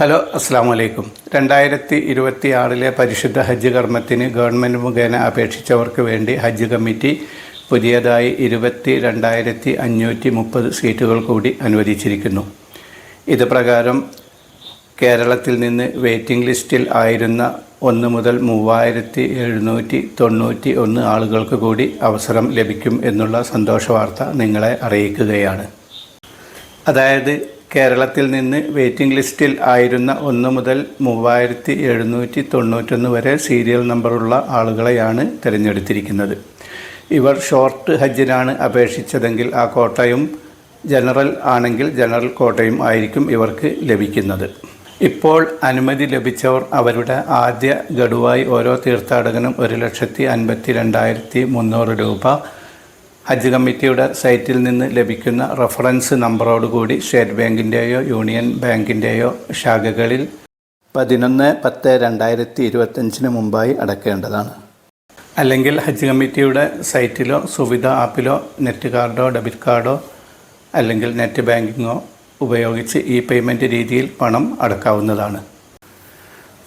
Hello അസ്സാം വലൈക്കും രണ്ടായിരത്തി ഇരുപത്തി ആറിലെ പരിശുദ്ധ ഹജ്ജ് കർമ്മത്തിന് ഗവൺമെന്റ് മുഖേന അപേക്ഷിച്ചവർക്ക് വേണ്ടി ഹജ്ജ് കമ്മിറ്റി പുതിയതായി ഇരുപത്തി രണ്ടായിരത്തി അഞ്ഞൂറ്റി മുപ്പത് സീറ്റുകൾ കൂടി അനുവദിച്ചിരിക്കുന്നു. ഇത് പ്രകാരം കേരളത്തിൽ നിന്ന് വെയിറ്റിംഗ് ലിസ്റ്റിൽ ആയിരുന്ന ഒന്ന് മുതൽ മൂവായിരത്തി എഴുന്നൂറ്റി തൊണ്ണൂറ്റി ഒന്ന് ആളുകൾക്ക് കൂടി അവസരം ലഭിക്കും എന്നുള്ള സന്തോഷ വാർത്ത നിങ്ങളെ അറിയിക്കുകയാണ്. അതായത് കേരളത്തിൽ നിന്ന് വെയിറ്റിംഗ് ലിസ്റ്റിൽ ആയിരുന്ന ഒന്ന് മുതൽ മൂവായിരത്തി എഴുന്നൂറ്റി തൊണ്ണൂറ്റൊന്ന് വരെ സീരിയൽ നമ്പറുള്ള ആളുകളെയാണ് തിരഞ്ഞെടുത്തിരിക്കുന്നത്. ഇവർ ഷോർട്ട് ഹജ്ജിനാണ് അപേക്ഷിച്ചതെങ്കിൽ ആ കോട്ടയും ജനറൽ ആണെങ്കിൽ ജനറൽ കോട്ടയും ആയിരിക്കും ഇവർക്ക് ലഭിക്കുന്നത്. ഇപ്പോൾ അനുമതി ലഭിച്ചവർ അവരുടെ ആദ്യ ഗഡുവായി ഓരോ തീർത്ഥാടകനും ഒരു ലക്ഷത്തി അൻപത്തി രണ്ടായിരത്തി മുന്നൂറ് രൂപ ഹജ്ജ് കമ്മിറ്റിയുടെ സൈറ്റിൽ നിന്ന് ലഭിക്കുന്ന റഫറൻസ് നമ്പറോടുകൂടി സ്റ്റേറ്റ് ബാങ്കിന്റെയോ യൂണിയൻ ബാങ്കിന്റെയോ ശാഖകളിൽ പതിനൊന്ന് പത്ത് രണ്ടായിരത്തി ഇരുപത്തഞ്ചിന് മുമ്പായി അടക്കേണ്ടതാണ്. അല്ലെങ്കിൽ ഹജ്ജ് കമ്മിറ്റിയുടെ സൈറ്റിലോ സുവിധ ആപ്പിലോ നെറ്റ് കാർഡോ ഡെബിറ്റ് കാർഡോ അല്ലെങ്കിൽ നെറ്റ് ബാങ്കിങ്ങോ ഉപയോഗിച്ച് ഈ പേയ്മെന്റ് രീതിയിൽ പണം അടക്കാവുന്നതാണ്.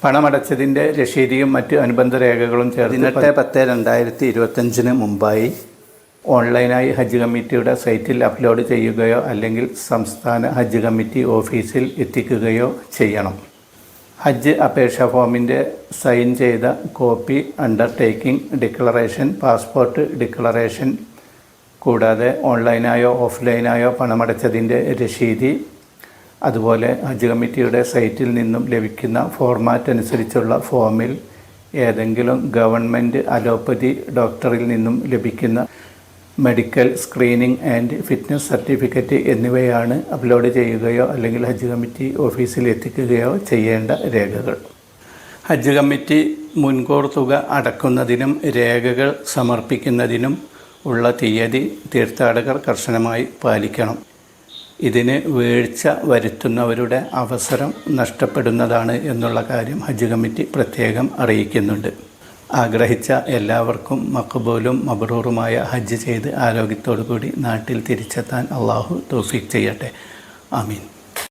പണമടച്ചതിന്റെ രശീതിയും മറ്റ് അനുബന്ധ രേഖകളും ചേർത്ത് പത്ത് രണ്ടായിരത്തി ഇരുപത്തഞ്ചിന് മുമ്പായി ഓൺലൈനായി ഹജ്ജ് കമ്മിറ്റിയുടെ സൈറ്റിൽ അപ്ലോഡ് ചെയ്യുകയോ അല്ലെങ്കിൽ സംസ്ഥാന ഹജ്ജ് കമ്മിറ്റി ഓഫീസിൽ എത്തിക്കുകയോ ചെയ്യണം. ഹജ്ജ് അപേക്ഷാ ഫോമിന്റെ സൈൻ ചെയ്ത copy undertaking declaration passport declaration കൂടാതെ ഓൺലൈനായോ ഓഫ്ലൈനായോ പണമടച്ചതിന്റെ രശീതി അതുപോലെ ഹജ്ജ് കമ്മിറ്റിയുടെ സൈറ്റിൽ നിന്നും ലഭിക്കുന്ന ഫോർമാറ്റ് അനുസരിച്ചുള്ള ഫോമിൽ ഏതെങ്കിലും ഗവൺമെന്റ് അലോപ്പതി ഡോക്ടറിൽ നിന്നും ലഭിക്കുന്ന medical screening and fitness certificate എന്നിവയാണ് അപ്ലോഡ് ചെയ്യുകയോ അല്ലെങ്കിൽ ഹജ്ജ് കമ്മിറ്റി ഓഫീസിൽ എത്തിക്കുകയോ ചെയ്യേണ്ട രേഖകൾ. ഹജ്ജ് കമ്മിറ്റി മുൻകൂർ തുക അടക്കുന്നതിനും രേഖകൾ സമർപ്പിക്കുന്നതിനും ഉള്ള തീയതി തീർത്ഥാടകർ കർശനമായി പാലിക്കണം. ഇതിന് വീഴ്ച വരുത്തുന്നവരുടെ അവസരം നഷ്ടപ്പെടുന്നതാണ് എന്നുള്ള കാര്യം ഹജ്ജ് കമ്മിറ്റി പ്രത്യേകം അറിയിക്കുന്നുണ്ട്. ആഗ്രഹിച്ച എല്ലാവർക്കും മക്ബൂലും മബറൂറുമായ ഹജ്ജ് ചെയ്ത് ആരോഗ്യത്തോടു കൂടി നാട്ടിൽ തിരിച്ചെത്താൻ അള്ളാഹു തൗഫീഖ് ചെയ്യട്ടെ. ആമീൻ.